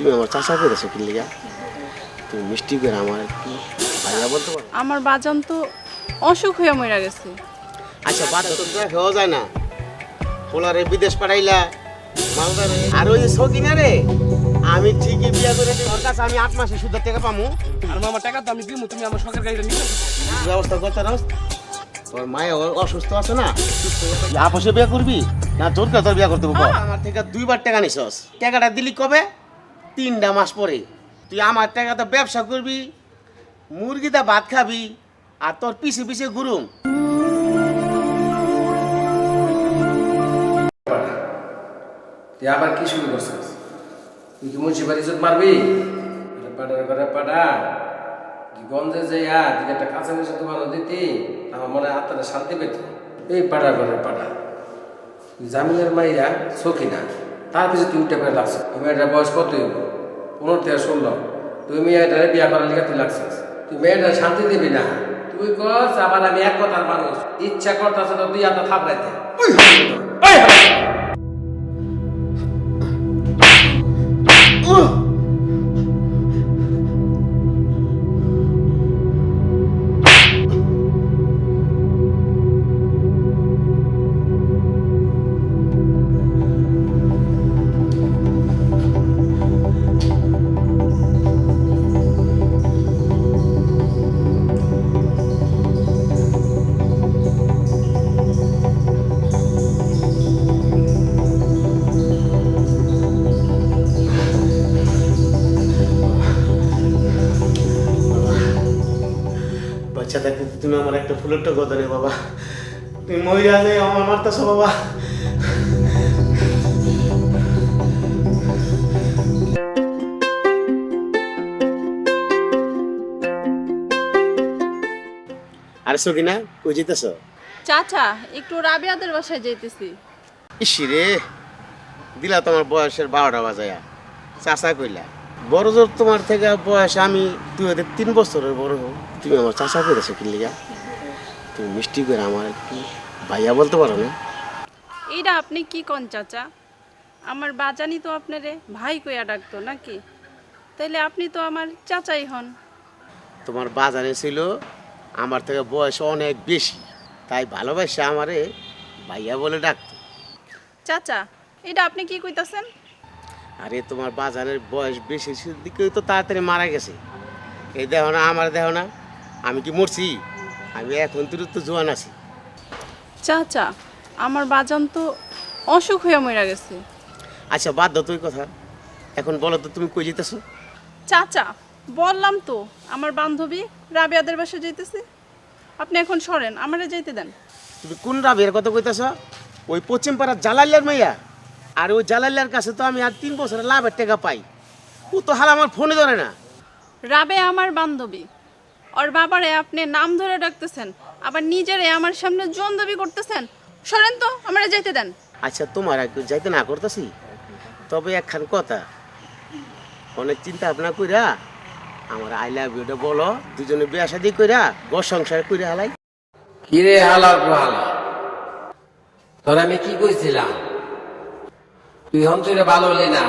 তুমি আমার চাষা করেছ কি লিগা? তুমি মিষ্টি করে আমার একটু ভাইয়া বলতে পারো? আমার বাজান তো অসুখ হয়ে মরে গেছে। আচ্ছা বাদ তো দেখাও যায় না। পোলারে বিদেশ পাঠাইলা। মালদারে। আর ওই সকিনা রে আমি ঠিকই বিয়া করে দিই। ওর কাছে আমি আট মাসে সুদ টাকা পামু। আর মামা টাকা তো আমি দিমু। তুমি আমার শখের গাড়িটা নিয়ে ব্যবস্থা করতে রস তোর মায়ে অসুস্থ আছে না? আপসে বিয়া করবি? না তোর কাছে বিয়া করতে বল আমার থেকে দুইবার টাকা নিছস। টাকাটা দিলি কবে? তিনটা মাস পরে। তুই আমার টাকাতে ব্যবসা করবি মুরগিতে ভাত খাবি, আর তোর পিছে পিছে ঘুরুম। তুই আবার কি শুরু করছিস? তুই কি মুন্সিপাল ইজ্জত মারবি? আরে পাড়ার ঘরে পাড়া গঞ্জে যাইয়া তুই একটা কাঁচা মিশা দোকানও দিতি আমার মনে আত্মাটা শান্তি পেত। এই পাড়ার ঘরে পাড়া জামিনের মাইয়া সখী না, তার পিছনে তুই উঠে পেয়ে ওই মেয়েটার বয়স কত হইব? পনেরো থেকে ষোলো তুই মেয়েটারে বিয়া করার লিখে তুই লাগছিস তুই মেয়েটা শান্তি দিবি না। তুই কস আবার আমি এক কথার মানুষ ইচ্ছা করতেছে তো তুই এত থাপড়াইতে তুমি আমার একটা ফুলের কথা নেই বাবা। তুমি মহিলা নেই আমার মারতেছো বাবা। আরে সকিনা কই যেতেছ চাচা একটু রাবিয়াদের বাসায় যাইতেছি। ইসি রে দিলা তোমার বয়সের বারোটা বাজায়া। চাচা কইলা বড় জোর তোমার থেকে বয়স আমি তুই ওদের তিন বছরের বড় হও তুমি আমার চাচা করেছ কি লিগা? তুমি মিষ্টি করে আমার একটু ভাইয়া বলতে পারো না? এইটা আপনি কি কন চাচা? আমার বাজানি তো আপনারে ভাই কইয়া ডাকতো নাকি? তাইলে আপনি তো আমার চাচাই হন। তোমার বাজারে ছিল আমার থেকে বয়স অনেক বেশি তাই ভালোবাসা আমারে ভাইয়া বলে ডাকতো। চাচা এটা আপনি কি কইতাছেন? আরে তোমার বাজারের বয়স বেশি দিকে তো তাড়াতাড়ি মারা গেছে। এই দেখো না আমার দেখো না। আমি কি মরছি? আমি এখন তুই তো জোয়ান আছি। চাচা আমার বাজান তো অসুখ হয়ে মরে গেছে। আচ্ছা বাদ দাও তুই কথা। এখন বলো তো তুমি কই যেতেছো চাচা বললাম তো আমার বান্ধবী রাবিয়াদের বাসায় যাইতেছি। আপনি এখন সরেন আমারে যাইতে দেন। তুমি কোন রাবের কথা কইতেছ? ওই পশ্চিম পাড়ার জালালিয়ার মাইয়া আর ওই জালালিয়ার কাছে তো আমি আর তিন বছরের লাভের টাকা পাই। ও তো হাল আমার ফোনে ধরে না। রাবে আমার বান্ধবী। ওর বাবারে আপনি নাম ধরে ডাকতেছেন আবার নিজেরে আমার সামনে জন্দবি করতেছেন। সরেন তো আমারে যাইতে দেন। আচ্ছা তোমার আর কেউ যাইতে না করতেছি? তবে একখান কথা। অনেক চিন্তা ভাবনা কইরা আমার আই লাভ ইউটা বলো দুজনে বিয়া শাদি কইরা ঘর সংসার কইরা হালাই। কিরে হালার হালা তোর আমি কি কইছিলাম? তুই হমচুরে ভালো হলি না।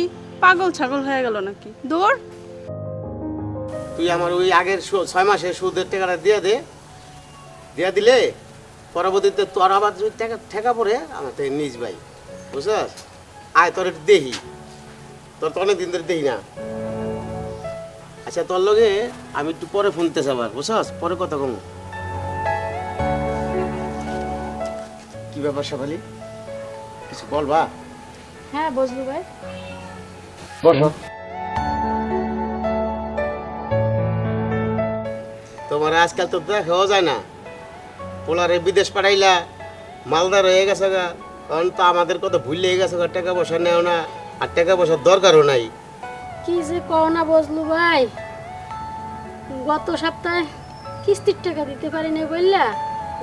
কি? পাগল ছাগল হয়ে গেল নাকি? দৌড়। তুই আমার ওই আগের ছয় মাসে সুদের টাকাটা দিয়ে দে। দিয়ে দিলে পরবর্তীতে তোর আবার যদি টাকা ঠেকা পড়ে আমার থেকে নিজ ভাই। বুঝছস? আয় তোর একটু দেখি। তোর তো অনেক দিন ধরে দেহি না। আচ্ছা তোর লগে আমি একটু পরে ফোন দিতে আবার বুঝছস? পরে কথা কম। কি ব্যাপার সাফালি কিছু বলবা? হ্যাঁ বজলু ভাই। বসো। তোমার আজকাল তো দেখাও যায় না। পোলারে বিদেশ পাঠাইলা মালদার হয়ে গেছে গা। কারণ তো আমাদের কত ভুল গেছে গা, টাকা পয়সা নেও না আর টাকা পয়সার দরকারও নাই। কি যে কও না বজলু ভাই? গত সপ্তাহে কিস্তির টাকা দিতে পারি না বললা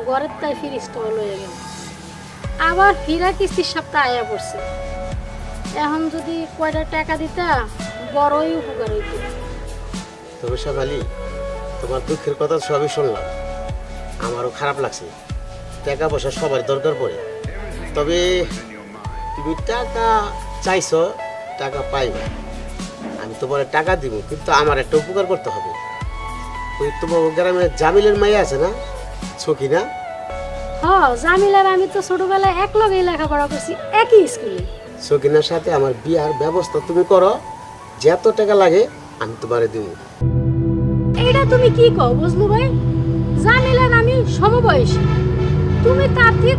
ঘরের তাই ফিরিস তো হয়ে গেল। আবার ফিরা কিস্তির সপ্তাহে আয়া পড়ছে। এখন যদি কয়টা টাকা দিতা বড়ই উপকার হইত। তবে শেফালি তোমার দুঃখের কথা সবই শুনলাম। আমারও খারাপ লাগছে। টাকা পয়সা সবার দরকার পড়ে। তবে তুমি টাকা চাইছো টাকা পাইবে। আমি তোমার টাকা দিব কিন্তু আমার একটা উপকার করতে হবে। ওই তোমার গ্রামে জামিলের মাইয়া আছে না? ছকি না? হ জামিলার আমি তো ছোটবেলায় এক লগেই লেখাপড়া করছি একই স্কুলে। সকিনার সাথে আমার বিয়ার ব্যবস্থা তুমি করো যত টাকা লাগে আমি তোমারে দিব এইটা তুমি কি কও বুঝলু ভাই? জামিলার আমি সমবয়সী। তুমি তার থেকে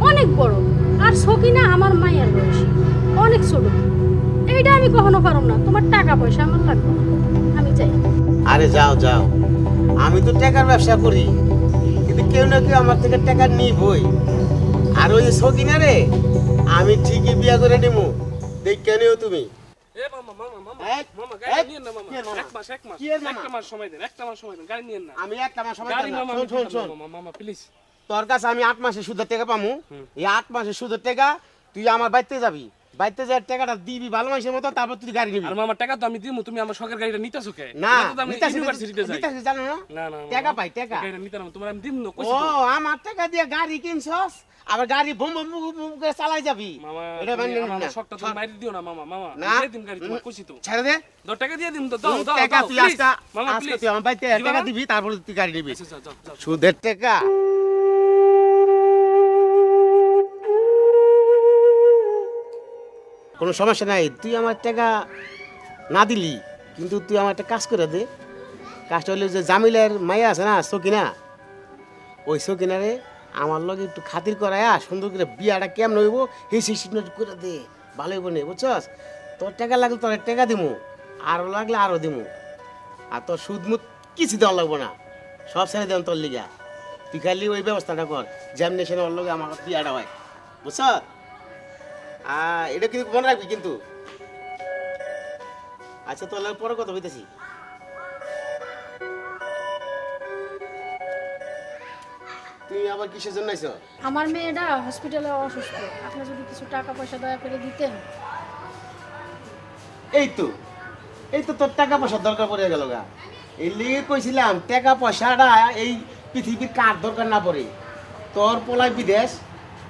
অনেক বড় আর সকিনা আমার মায়ের বয়সী অনেক ছোট। এইটা আমি কখনো পারব না তোমার টাকা পয়সা আমার লাগবে আমি চাই। আরে যাও যাও। আমি তো টাকার ব্যবসা করি কিন্তু কেউ না কেউ আমার থেকে টাকা নিবই। আর ওই সকিনা রে আমি ঠিকই বিয়া করে নিমু। দেখে নিও তুমি। এ মামা মামা মামা এক, মামা এক, গাড়ি না মামা। মাস এক মাস? একটা মাস সময় দেন একটা মাস সময় দেন গাড়ি নিয়ে না। আমি একটা মাস সময় গাড়ি শোন শোন শোন। মামা মামা প্লিজ তোর কাছে আমি আট মাসে সুদের টেকা পামু। এই আট মাসে সুদের টাকা তুই আমার বাড়িতে যাবি। যাওয়ার টাকাটা দিবি ভালো মানুষের মতো তারপর তুই গাড়ি নিবি। আর মামা টাকা তো আমি দিমু তুমি আমার শখের গাড়িটা নিতেছো কে? না এটা তো নিতাছি, ইউনিভার্সিটিতে যাই। নিতাছি, জানো না? না না টাকা পাই টাকা। গাড়িটা নিতে তোমার আমি দিম না ও আমার টাকা দিয়ে গাড়ি কিনছস আবার গাড়ি বুম বুম করে চালাই যাবি। মামা এটা তুমি না। শখটা তুমি মাইরে দিও না মামা মামা না? দিম গাড়ি তোমার কইছি তো। ছেড়ে দে। দাও টাকা দিয়ে দিম তো দাও দাও টাকা তুই আজকে মামা তুই আমার বাড়িতে টাকা দিবি তারপরে তুই গাড়ি নিবি। আচ্ছা যাও যাও সুদের টাকা। কোনো সমস্যা নাই। তুই আমার টাকা না দিলি, কিন্তু তুই আমার একটা কাজ করে দে। কাজটা হলো যে জামিলের মায়া আছে না, সকিনা, ওই সকিনারে আমার লগে একটু খাতির করায়া সুন্দর করে বিয়াটা কেমন হইব সেই সিস্টেম করে দে। ভালো হইব নে, বুঝছস? তোর টাকা লাগলে তোর টাকা দিমু আরও লাগলে আরও দিমু। আর তোর সুদ মুদ কিছু দেওয়া লাগবো না, সব ছেড়ে দেন তোর লিগা। তুই খালি ওই ব্যবস্থাটা কর, যেমনি ওর লগে আমার বিয়াটা হয় বুঝছ আহ, এটা কিন্তু মনে রাখবি কিন্তু। আচ্ছা তোর লাগে পরে কথা হইতেছি তুমি আবার কিসের জন্য আইছো? আমার মেয়েটা হসপিটালে অসুস্থ। আপনি যদি কিছু টাকা পয়সা দয়া করে দিতেন। এই তো এই তো তোর টাকা পয়সার দরকার পড়ে গেল গা। এই লিগে কইছিলাম টাকা পয়সাটা এই পৃথিবীর কার দরকার না পড়ে। তোর পোলাই বিদেশ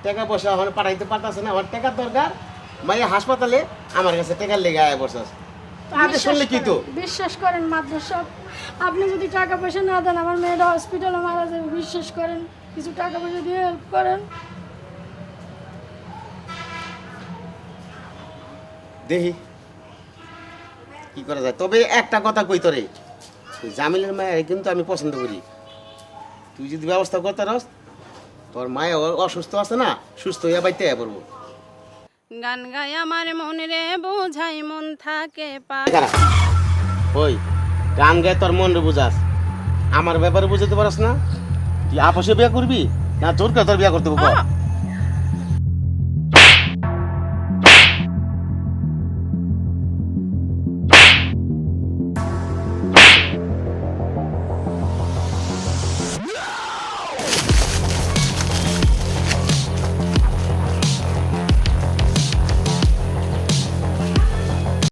টাকা পয়সা আমার পাঠাইতে পারতাছে না আমার টাকার দরকার। মাইয়া হাসপাতালে আমার কাছে টাকার লেগে আয় বসস আগে শুনলে কি তো? বিশ্বাস করেন মাদ্রাস সব আপনি যদি টাকা পয়সা না দেন আমার মেয়েটা হসপিটালে মারা যাবে বিশ্বাস করেন। কিছু টাকা পয়সা দিয়ে হেল্প করেন। দেখি কি করা যায়। তবে একটা কথা কই তোরে জামিলের মায়ের কিন্তু আমি পছন্দ করি। তুই যদি ব্যবস্থা করতে রস তোর মায়ে অসুস্থ আছে না সুস্থ হইয়া বাইতে পড়ব। গান গায় আমার মনে রে বোঝাই মন থাকে? ওই গান গায় তোর মন রে বুঝাস। আমার ব্যাপারে বুঝাতে পারস না? তুই আপসে বিয়া করবি না তোর কে তোর বিয়া করতে আহ!